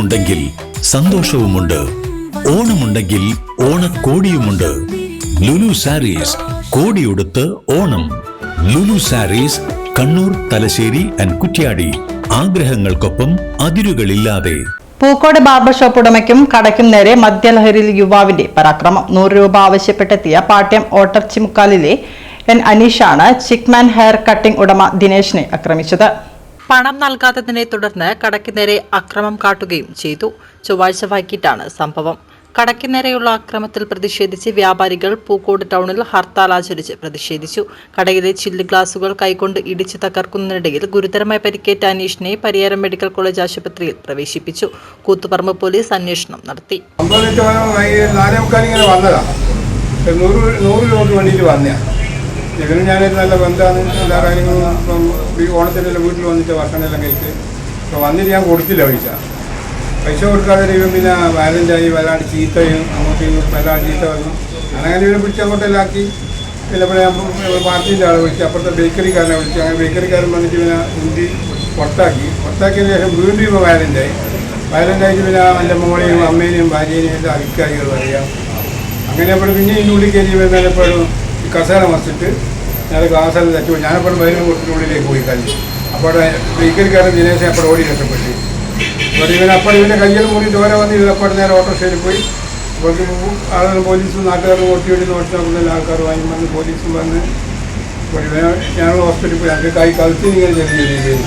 ഓണമുണ്ടെങ്കിൽ സന്തോഷവുമുണ്ട്. ഓണമുണ്ടെങ്കിൽ ഓണക്കോടിയുമുണ്ട്. ലുലു സാരീസ് കോടിയുടുത്ത് ഓണം. ലുലു സാരീസ് കണ്ണൂർ തലശ്ശേരി ആൻഡ് കുറ്റ്യാടി. ആഗ്രഹങ്ങൾക്കൊപ്പം അതിരുകളില്ലാതെ. പൂക്കോട് ബാർബർ ഷോപ്പ് ഉടമയ്ക്കും കടയ്ക്കും നേരെ മദ്യലഹരിയിൽ യുവാവിന്റെ പരാക്രമം. നൂറ് രൂപ ആവശ്യപ്പെട്ടെത്തിയ പാട്യം ഓട്ടർച്ചിമുക്കാലിലെ എൻ അനീഷാണ് ചിക്മാൻ ഹെയർ കട്ടിംഗ് ഉടമ ദിനേശിനെ ആക്രമിച്ചത്. പണം നൽകാത്തതിനെ തുടർന്ന് കടയ്ക്ക് നേരെ അക്രമം കാട്ടുകയും ചെയ്തു. ചൊവ്വാഴ്ച വൈകിട്ടാണ് സംഭവം. കടയ്ക്ക് നേരെയുള്ള അക്രമത്തിൽ പ്രതിഷേധിച്ച് വ്യാപാരികൾ പൂക്കോട് ടൗണിൽ ഹർത്താൽ ആചരിച്ച് പ്രതിഷേധിച്ചു. കടയിലെ ചില്ല് ഗ്ലാസുകൾ കൈകൊണ്ട് ഇടിച്ചു തകർക്കുന്നതിനിടയിൽ ഗുരുതരമായി പരിക്കേറ്റ അനീഷിനെ പരിയാരം മെഡിക്കൽ കോളേജ് ആശുപത്രിയിൽ പ്രവേശിപ്പിച്ചു. കൂത്തുപറമ്പ് പോലീസ് അന്വേഷണം നടത്തി. നൂറ് രൂപയ്ക്ക് വേണ്ടിയിട്ട് വന്നതാ ഇവനും ഞാനൊരു നല്ല ബന്ധമാണ്. എല്ലാ കാര്യങ്ങളും ഓണത്തിനെല്ലാം വീട്ടിൽ വന്നിട്ട് ഭക്ഷണമെല്ലാം കഴിച്ച് അപ്പോൾ വന്നിട്ട് ഞാൻ കൊടുത്തില്ല പൈസ. പൈസ കൊടുക്കാതെ ഇവൻ പിന്നെ വയലന്റായി വല്ലാണ്ട് ചീത്തയും അങ്ങോട്ടും ഇങ്ങോട്ടും വല്ലാണ്ട് ചീത്ത വന്നു. അങ്ങനെ ഇവനെ പിടിച്ച് അങ്ങോട്ടെല്ലാം ആക്കി പിന്നെ ഞാൻ പാർട്ടീന്റെ ആളെ വിളിച്ച് അപ്പുറത്തെ ബേക്കറിക്കാരനെ വിളിച്ച് അങ്ങനെ ബേക്കറിക്കാരൻ വന്നിട്ട് പിന്നെ ഹിന്ദി പുറത്താക്കി പുറത്താക്കിയതിന് ശേഷം വീണ്ടും ഇവ വയലന്റായി വയലന്റായിട്ട് പിന്നെ എന്റെ മോളെയും അമ്മേനെയും ഭാര്യേനെയും എല്ലാം അഭിക്കാരികൾ പറയാം. അങ്ങനെ അപ്പോൾ പിന്നെ ഇതിന്റെ ഉള്ളിൽ കയറി വരുന്നതിനെപ്പോഴും കസേര മറിച്ചിട്ട് ഞാൻ ഗ്ലാസ്സെല്ലാം തട്ടി ഞാനപ്പോൾ കൊടുത്തിട്ട് ഉള്ളിലേക്ക് പോയി കഴിഞ്ഞു അപ്പോൾ ബേക്കറിക്കാരൻ ദിനേശൻ അപ്പോൾ ഓടി രക്ഷപ്പെട്ടു. അപ്പോൾ ഇവൻ അപ്പോൾ ഇവന്റെ കയ്യിൽ മുറി ഓരോ വന്ന് ഇവരപ്പോൾ നേരെ ഓട്ടോറിക്ഷയിൽ പോയി. അപ്പോൾ ആളുകൾ പോലീസും നാട്ടുകാരും ഓട്ടി വേണ്ടി നോട്ടി നോക്കുന്ന ആൾക്കാർ വാങ്ങി വന്ന് പോലീസും വന്ന് ഞാൻ ഹോസ്പിറ്റലിൽ പോയി. അതിന്റെ കൈ കളിച്ച് ഇങ്ങനെ ചെറിയ രീതിയിൽ